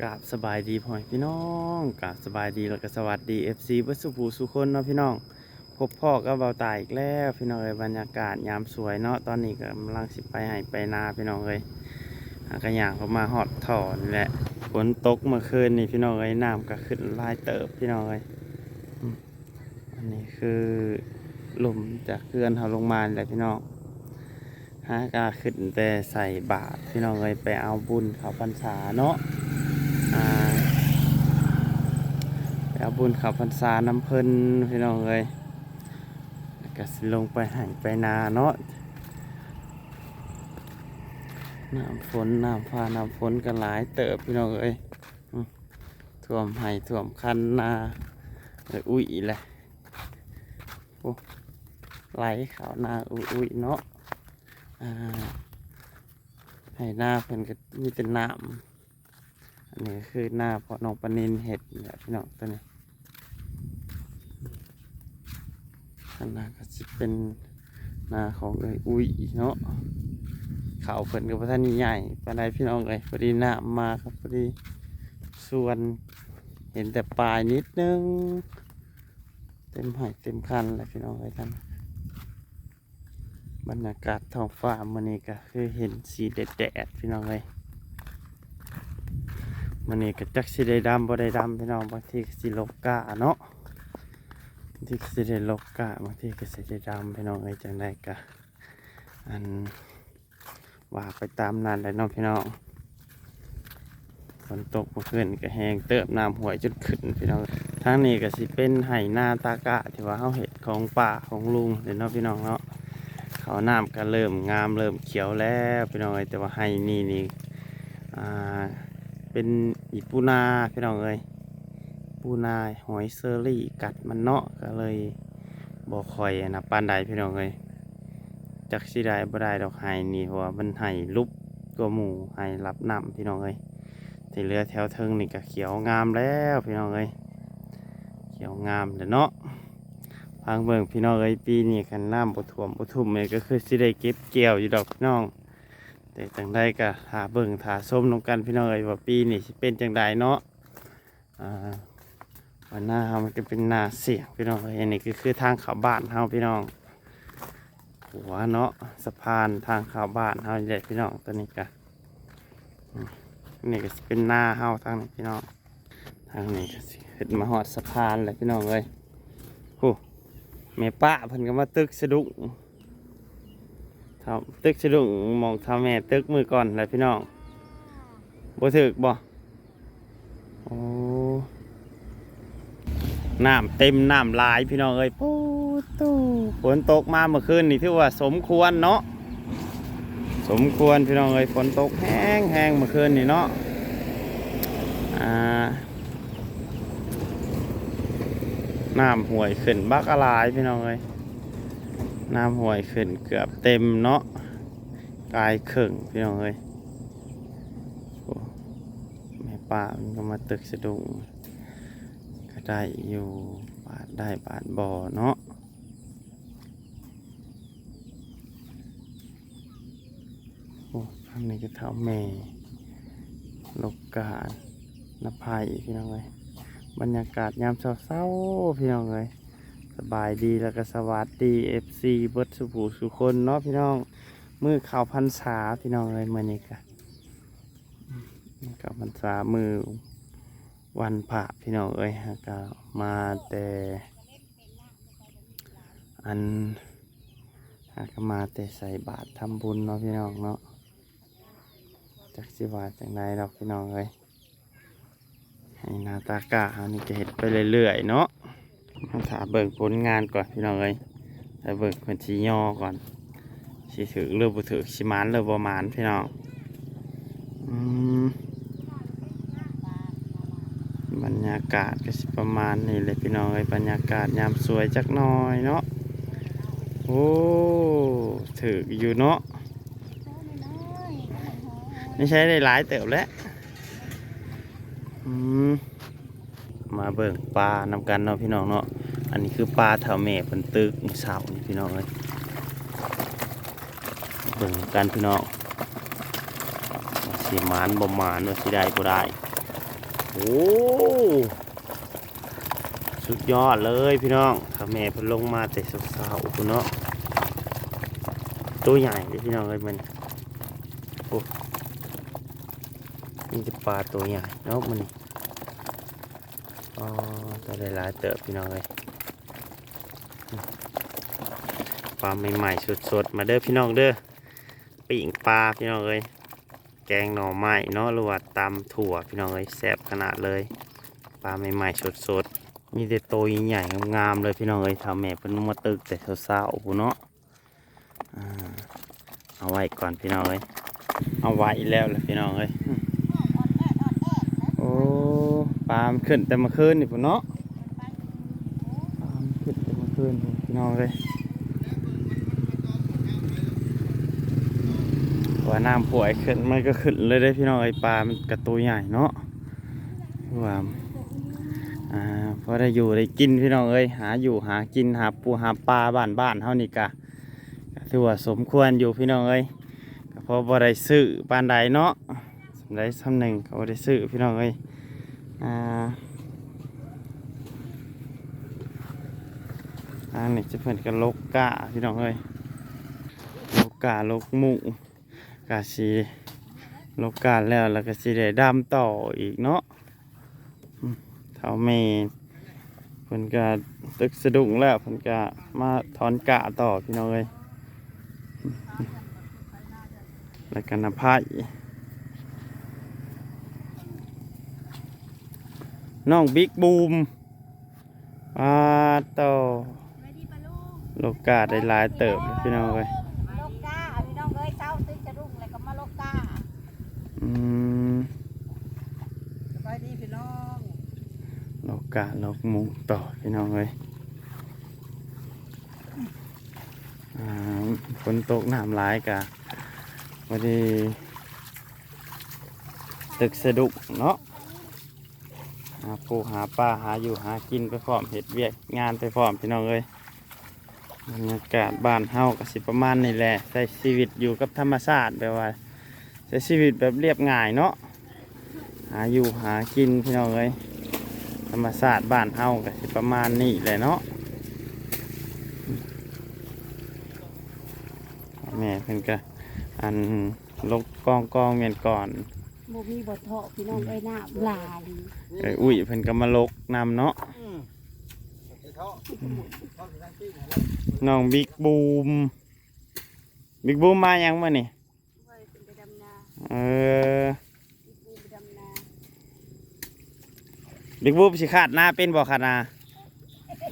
กราบสบายดีพ่อพี่น้องกราบสบายดีแล้วก็สวัสดี FC เบัสุภูสุคนเนาะพี่น้อง พบพ่อก็เบาตายอีกแล้วพี่น้องเอ้ยบรรยากาศยามสวยเนาะตอนนี้กำลังสิไปให้ไปนาพี่น้องเอ้ยหากระย่างเขามาหอดท่อนแหละฝนตกเมื่อคืนนี่พี่น้องเอ้ยน้ำก็ขึ้นลายเติบพี่น้องเอ้ยอันนี้คือลมจากเขื่อนเขาลงมาแหละพี่น้องหากาขึ้นแต่ใส่บาตรพี่น้องเอ้ยไปเอาบุญเขาพรรษาเนาะ อ่าไป เอาบุญขับพรรษาน้ำเพิ่นพี่น้องเลยก็สิลงไปใหายไปนาเนาะน้ำฝนน้ำฟ้าน้ำฝนกันหลายเติบพี่น้องเลยท่วมไห้ท่วมคันนาเลยอุ้ยแหละโอ้ไหลขาวนาอุ้ยอุ้ยเนาะอ่าให้หน้าเพิ่นก็มีแต่น้ำ อันนี้คือหน้าเพาะน้องปนินเห็ดเนี่แหละพี่น้องตัวนี้ข้างหน้าก็จะเป็นหน้าของเอ้ยอุ้ยเนาะเขาเพิ่นกับพระท่านใหญ่ปานใดพี่น้องเอ้ยพอดีหน้ามาครับพอดีส่วนเห็นแต่ปลายนิดนึง เต็มหอยเต็มคันเลยพี่น้องเอ้ยท่านบรรยากาศท้องฟ้ามันนี้ก็คือเห็นสีแดดๆพี่น้องเอ้ย มันนี่ก็จักสิได้ดำบ่ได้ดำพี่น้องบางทีก็สิลกกะเนาะบางทีก็สิได้ลกกะบางทีก็สิได้ดำพี่น้องเอ้จังไดกะอันว่าไปตามนั้นเลยเนาะพี่น้องฝนตกเมื่อคืนก็แห้งเติบน้ำห่วยจนขึ้นพี่น้องทางนี้ก็สิเป็นไห่หน้าตากะที่ว่าเฮาเห็ดของป่าของลุงเลยเนาะพี่น้องเนาะเขาน้ำก็เริ่มงามเริ่มเขียวแล้วพี่น้องเอ้แต่ว่าไห่นี่นี่อ่า เป็นอีปูนาพี่น้องเอ้ยปูนาหอยเซอรี่กัดมันเนาะก็เลยบ่คอยนะปานใดพี่น้องเอ้ยจักสิได้บ่ได้ดอกไห้นี่เพราะว่ามันไห้ลุบตัวหมูไห้รับน้ำพี่น้องเอ้ยที่เหลือแถวเทิงนี่ก็เขียวงามแล้วพี่น้องเอ้ยเขียวงามแล้วเนาะพังเบิ่งพี่น้องเอ้ยปีนี้คันน้ำบ่ท่วมบ่ทุ่มเลยก็คือสิได้เก็บเกี่ยวอยู่ดอกพี่น้อง แต่จังใดก็หาเบิ่งถาส้มน้องกันพี่น้องเอ้ยว่าปีนี้สิเป็นจังใดเนาะอ่าวันหน้าเฮามันก็เป็นหน้าเสียงพี่น้องเอ้ยอันนี้ก็คือทางเข้าบ้านเฮาพี่น้องหัวเนาะสะพานทางเข้าบ้านเฮาใหญ่พี่น้องตัวนี้กันอันนี่ก็สิเป็นหน้าเฮาทางนี้พี่น้องทางนี้ก็สิขึ้นมาฮอดสะพานเลยพี่น้องเอ้ยโอ้แม่ป้าเพิ่นก็มาตึกสะดุ้ง ทำตึกสะดุ้งมองทำแม่ตึกมือก่อนแหละพี่น้องบ่ถึกบ่โอ้น้ำเต็มน้ำหลายพี่น้องเอ้ยปู๊ดตู้ฝนตกมาเมื่อคืนนี่ถือว่าสมควรเนาะสมควรพี่น้องเอ้ยฝนตกแห้งแห้งเมื่อคืนนี่เนาะอ่าน้ำห่วยขึ้นบักอะไรพี่น้องเอ้ย น้ำห้วยขึ้นเกือบเต็มเนาะกายเข่งพี่น้องเอ้ยแม่ป้ามันก็มาตึกสะดุงก็ได้อยู่บาทได้บาทบ่อเนาะโอ้ทางนี้ก็เท่าแม่ลกกาดนภายพี่น้องเอ้ยบรรยากาศยามเศร้าๆพี่น้องเอ้ย สบายดีแล้วก็สวัสดีเอฟซีเบิร์ดสุภูสุคนเนาะพี่น้องมือข่าวพันษาพี่น้องเลยมื่อนี้กะข่าวพันษามือวันพระพี่น้องเอ้ยฮะก็มาแต่อันหาก็มาแต่ใส่บาตรทำบุญเนาะพี่น้องเนาะจากสิวาจากไหนดอกพี่น้องเอ้ยให้หนาตากะอันนี้จะเห็ดไปเรื่อยๆเนาะ มาถาเบิ่งผลงานก่อนพี่น้องเอ้ยแต่เบิ่งคนชีย่อก่อนชีถือเรือบ่ถือชิมานเรือบ่มานพี่น้องอืมบรรยากาศก็สิประมาณนี้เลยพี่น้องเอ้ยบรรยากาศยามสวยจักหน่อยเนาะโอ้ถืออยู่เนาะไม่ใช่ได้หลายเติบแล้วอืม มาเบิ่งปลานำกันเนาะพี่น้องเนาะอันนี้คือปลาเถาเมฆเพิ่นตึกเสานี่พี่น้องเอ้ยเบิ่งกันพี่น้องสิหมานบ่หมานว่าสิได้บ่ได้โอ้สุดยอดเลยพี่น้องถ้าแม่เพิ่นลงมาแต่สาวๆพุ่นเนาะตัวใหญ่เลยพี่น้องเอ้ยมันโอ้นี่จะปลาตัวใหญ่เนาะมันนี่ อ๋อตัวหลายเติบพี่น้องเอ้ยปลาใหม่ๆสดๆ มาเด้อพี่น้องเด้อปิ่งปลาพี่น้องเอ้ยแกงหน่อไม้เนาะหรือว่าตำถั่วพี่น้องเอ้ยแซ่บขนาดเลย ปลาใหม่ๆสดๆ มีแต่โตใหญ่ๆงามๆเลยพี่น้องเอ้ยทำแม่เพิ่นมาตึกแต่เช้าๆพู้นเนาะเอาไว้ก่อนพี่น้องเอ้ยเอาไว้แล้วเลยพี่น้องเอ้ย ปลามขึ้นแต่เมื่อคืนนี่พู้นเนาะปลามขึ้นแต่เมื่อคืนพู้นพี่น้องเอ้ยว่าน้ำป่วยขึ้นมันก็ขึ้นเลยได้พี่น้องไอปลามันกระตัวใหญ่เนาะว่าอ่าพอได้อยู่ได้กินพี่น้องเอ้ยหาอยู่หากินหาปูหาปลาบ้านบ้านเท่านี้กะก็ถือว่าสมควรอยู่พี่น้องเอ้ยก็พอบ่ได้ซื้อปานใดเนาะสำได้สำหนึ่งก็บ่ได้ซื้อพี่น้องเอ้ย อันนี้จะเพิ่นกันลกกะพี่น้องเอ้ยลกกะลกหมูกาสีลบการแล้วแล้วก็สีได้ดำต่ออีกเนาะเท่าเมนเพิ่นก็ตึกสะดุ้งแล้วเพิ่นก็มาถอนกะต่อพี่น้องเลยอืมแล้วก็นำไผ่ น้องบิ๊กบูมปาโตอโลกาได้หลายเติบเลยพี่น้องเลยโลกาพี่น้องเอ้ยเช้าตึกจะรุ่งแล้วก็มาโลกาอืมสบายดีพี่น้องโลกาโลกหมุงต่อพี่น้องเลยอ่าฝนตกน้ำร้ายกะวันนี้ตึกสะดุกเนาะ หาปูหาปลาหาอยู่หากินไปพร้อมเห็ดเวียกงานไปพร้อมพี่น้องเลยบรรยากาศบ้านเฮาก็สิประมาณนี้แหละใช้ชีวิตอยู่กับธรรมชาติแบบว่าใช้ชีวิตแบบเรียบง่ายเนาะหาอยู่หากินพี่น้องเลยธรรมศาตร์บ้านเฮาก็สิประมาณนี้แหละเนาะแม่เพิ่นก็อันลกกองกองเมียนก่อน บ่มีบ่เทาะพี่น้องเอ้ยน้ำลายเอ้ยอุ้ยเพิ่นก็มาลกนำเนาะน้องบิ๊กบูมบิ๊กบูมมายังมานี่เว้ยเป็นไปดำนาเอออีปูไปดำนาบิ๊กบูมสิขาดหน้าเป็นบ่ขาดหน้า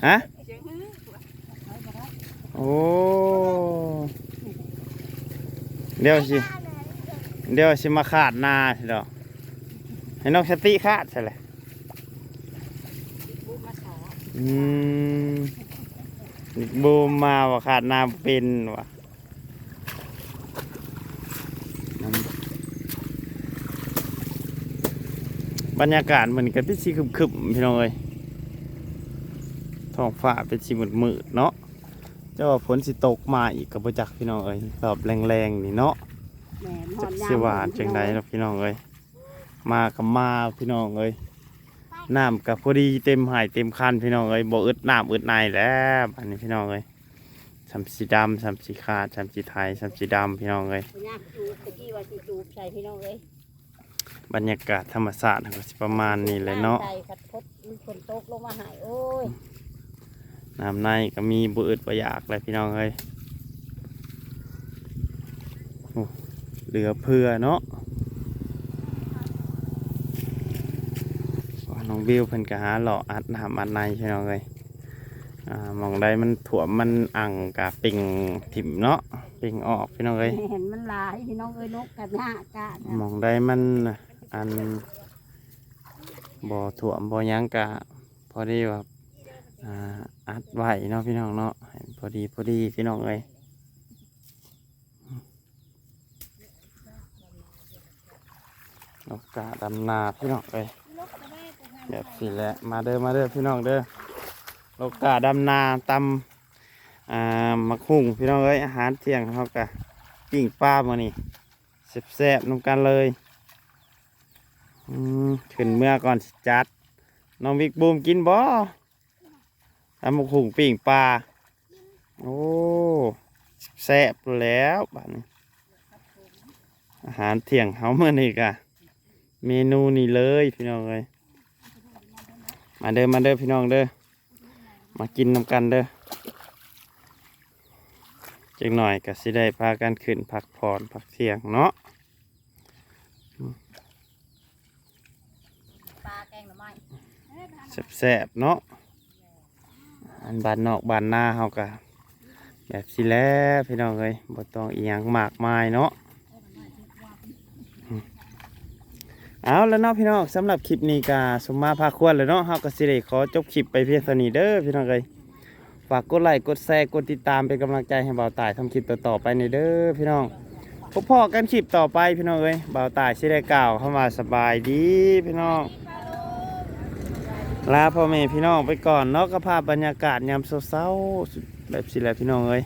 ฮะเสียงฮือโอ้เดี๋ยวสิ เดี๋ยวสิมาขาดนาสิดอกให้น้องสติขาดใช่เลยอืมบูมมาว่าขาดนาเป็นว่ะบรรยากาศเหมือนกันเป็นสีครึมๆพี่น้องเอ้ยท้องฟ้าเป็นสีมืดๆเนาะเจ้าว่าฝนสิตกมาอีกกับประจักพี่น้องเอ้ยรอบแรงๆนี่เนาะ จัอกนยามสิหวานจังไดเนาะพี่น้องเอ้ยมากับมาพี่น้องเอ้ยน้ำกับพอดีเต็มหายเต็มคันพี่น้องเอ้ยบ่อึดน้ำอึดในแล้วอันนี้พี่น้องเอ้ยสำสีดำสำสีขาดสำสีไทยสำสีดำพี่น้องเอ้ยพญาจูบตะกี้ว่าสิจูบใส่พี่น้องเอ้ยบรรยากาศธรรมศาสตร์ก็สิประมาณนี้เลยเนาะใส่ขัดพดมันฝนตกลงมาหายโอ้ยน้ำในก็มีบ่อึดบ่อยากเลยพี่น้องเอ้ยโอ้ เหลือเพื่อเนาะว่าน้องบิวเพิ่นก็หาหล่ออัดน้ำอัดในพี่น้องเอ้ยอ่ามองได้มันถ่วมมันอ่างกับปิงถิ่มเนาะปิงออกพี่น้องเอ้ยเห็นมันหลายพี่น้องเอ้ยนกกับหน้ากาดมองได้มันอันบ่ถ่วมบ่หยังกะพอดีว่าอ่าอัดไว้เนาะพี่น้องเนาะให้พอดีพอดีพี่น้องเอ้ย นกกาดำนาพี่น้องเอ้ยแบบสิแหละมาเด้อมาเด้อพี่น้องเด้อโลกาดำนาตำอ่ามักหุ่งพี่น้องเอ้ยอาหารเที่ยงเขากะปิ้งปลามานี่แซ่บๆนำกันเลยขึ้นเมื่อก่อนจัดน้องวิกบูมกินบ่ทำมกหุงปิ่งปลาโอ้แซ่บแล้วบ้านี้อาหารเที่ยงเฮาเมื่อนี้กะ เมนูนี้เลยพี่น้องเลยมาเด้อมาเด้อพี่น้องเด้อมากินน้ำกันเด้อจังหน่อยก็สิได้พากันขึ้นพักผ่อนพักเที่ยงเนาะปลาแกงหน่อไม้แซ่บๆเนาะอันบานนอกบานหน้าเฮากะแบบสิแหล้วพี่น้องเอ้ยบ่ต้องอีหยังมากมายเนาะอืม เอาแล้วเนาะพี่น้องสำหรับคลิปนี้กาสมมาพาควรแล้วเนาะเฮาก็สิได้ขอจบคลิปไปเพียงเท่านี้เด้อพี่น้องเอ้ยฝากกดไลค์กดแชร์กดติดตามเป็นกำลังใจให้บ่าวตายทำคลิปต่อๆไปในเด้อพี่น้องพบพอกันคลิปต่อไปพี่น้องเอ้ยบ่าวตายสิได้กล่าวเข้ามาสบายดีพี่น้องลาพ่อแม่พี่น้องไปก่อนเนาะก็ภาพบรรยากาศยามเช้าๆแบบสิแหละพี่น้องเอ้ย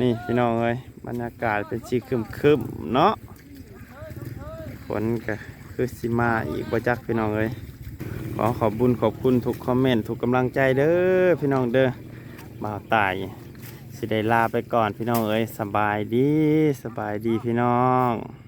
นี่พี่น้องเอ้ยบรรยากาศเป็นสีคึมๆเนาะ นก็คือสิมาอีกบ่จักพี่น้องเลยขอขอบบุญขอบคุณทุกคอมเมนต์ทุกกำลังใจเด้อพี่น้องเด้อบ่าวตายสิได้ลาไปก่อนพี่น้องเอ้ยสบายดีสบายดีพี่น้อง